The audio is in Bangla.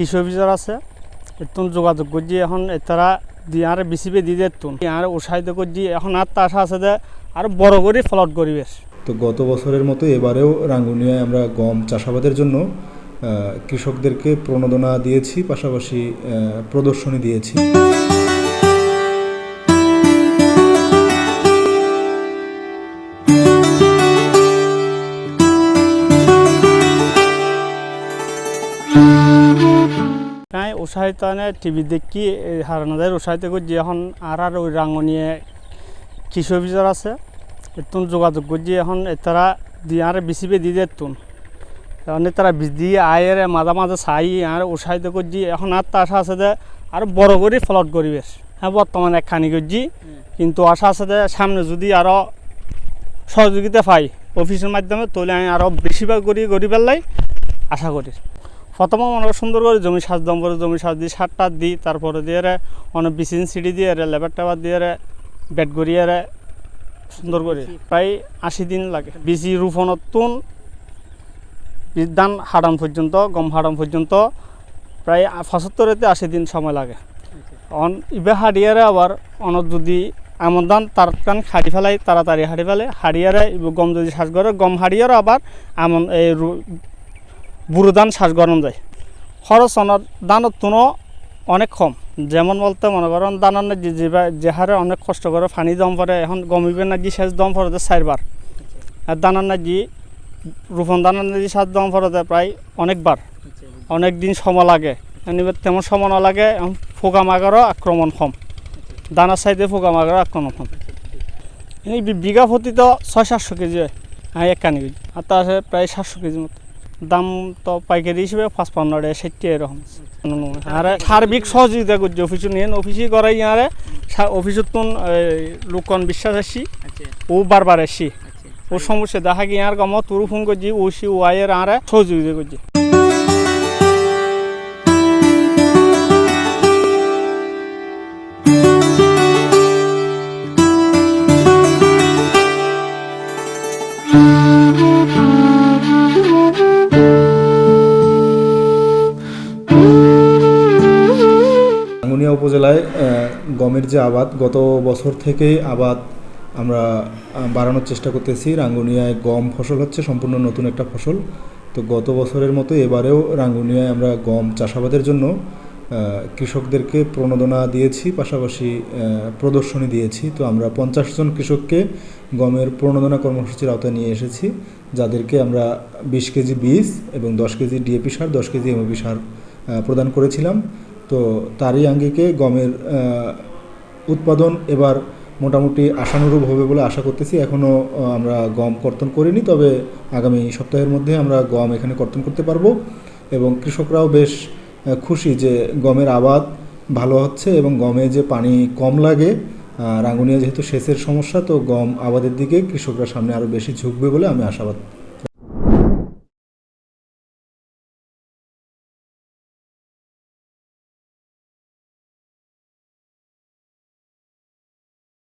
কৃষি অফিসার আছে এতুন যোগাযোগ করছি এখন তারা দিয়ে আর বিসিপি দিয়ে দিতুন আর উৎসাহিত করছি, এখন আর তা আশা আছে যে আর বড় করে ফলট করিবেশ। তো গত বছরের মতো এবারেও রাঙ্গুনিয়ায় আমরা গম চাষাবাদের জন্য কৃষকদেরকে প্রণোদনা দিয়েছি, পাশাপাশি প্রদর্শনী দিয়েছি। উৎসাহিত মানে টিভি দেখি হারানাদের উৎসাহিত করছি এখন আর আর ওই রাঙ্গনিয়ে কৃষি অফিসার আছে এতুন যোগাযোগ করছি এখন তারা দিয়ে আর বিসিপি দিয়ে দিতুন এখন তারা দিয়ে আয়ের মাঝে মাঝে চাই আর উৎসাহিত করছি এখন আর তা আশা আছে যে আর বড় করে ফলট করিবেশ হ্যাঁ বর্তমানে একখানি করছি কিন্তু আশা আছে যে সামনে যদি আরও সহযোগিতা পাই, অফিসের মাধ্যমে, তাহলে আমি আরও বেশিরভাগ করি করি পেলাই আশা করি। প্রথমে অনেক সুন্দর করে জমি সাজ দম করে জমি সাজ দিই সারটা দিই তারপরে দিয়ে রে অনেক বিচিন সিঁড়ি দিয়ে রে লেবার টেবার দিয়ে রে বেড গড়িয়ে রে সুন্দর করে। প্রায় আশি দিন লাগে। বিচি রোপণতুন বীজ ধান হাডাম পর্যন্ত গম হাডাম পর্যন্ত প্রায় পঁচাত্তরেতে আশি দিন সময় লাগে। অন ইবে হাড়িয়ারে আবার অনত যদি এমন ধান তার কান হাড়ি ফেলাই তাড়াতাড়ি হাড়ি ফেলে হাড়িয়ারে গম যদি শ্বাস করে গম হাড়িয়ারও আবার এমন এই বুড়ো ধান শ্বাস গরম যায় খরচ অনার দানের তুনো অনেক কম। যেমন বলতে মনে করেন দানার না যে হারে অনেক কষ্ট করে পানি দম পরে, এখন গমিবে না যে সেচ দম পরে চারবার। আর দানার না যে রোপণ দানার না যে সাত দম পরে প্রায় অনেকবার। অনেক দিন সময় লাগে। এবার তেমন সময় না লাগে, এখন পোকা মাগারও আক্রমণ কম। দানার সাইডে পোকা মাগারও আক্রমণ কম। বিঘা প্রতি তো ছয় সাতশো কেজি হয়। হ্যাঁ এক কানি কেজি। আর সাথে প্রায় সাতশো কেজি মতো। দাম তো পাইকারি হিসেবে পাঁচপান্ন টাকা ষাটটি এরকম। আর সার্বিক সহযোগিতা করছে অফিস নিয়ে অফিসে করাই ইয়ারে অফিসত তো লোকন বিশ্বাস আসি। ও বারবার আসি। ও সমস্যা দেখা গিয়ে আর গম তোর ফোন করছি ও সি ও আয়ের আরে সহযোগিতা করছে। রাঙ্গুনিয়া উপজেলায় গমের যে আবাদ, গত বছর থেকেই আবাদ আমরা বাড়ানোর চেষ্টা করতেছি। রাঙ্গুনিয়ায় গম ফসল হচ্ছে সম্পূর্ণ নতুন একটা ফসল। তো গত বছরের মতো এবারেও রাঙ্গুনিয়ায় আমরা গম চাষাবাদের জন্য কৃষকদেরকে প্রণোদনা দিয়েছি, পাশাপাশি প্রদর্শনী দিয়েছি। তো আমরা পঞ্চাশ জন কৃষককে গমের প্রণোদনা কর্মসূচির আওতায় নিয়ে এসেছি, যাদেরকে আমরা বিশ কেজি বীজ এবং দশ কেজি ডিএপি সার, দশ কেজি এমওপি সার প্রদান করেছিলাম। তো তারই আঙ্গিকে গমের উৎপাদন এবার মোটামুটি আশানুরূপ হবে বলে আশা করতেছি। এখনও আমরা গম কর্তন করিনি, তবে আগামী সপ্তাহের মধ্যে আমরা গম এখানে কর্তন করতে পারব এবং কৃষকরাও বেশ খুশি যে গমের আবাদ ভালো হচ্ছে এবং গমে যে পানি কম লাগে রাঙ্গুনিয়া যেহেতু সেচের সমস্যা, তো গম আবাদের দিকে কৃষকরা সামনে আরও বেশি ঝুঁকবে বলে আমি আশাবাদ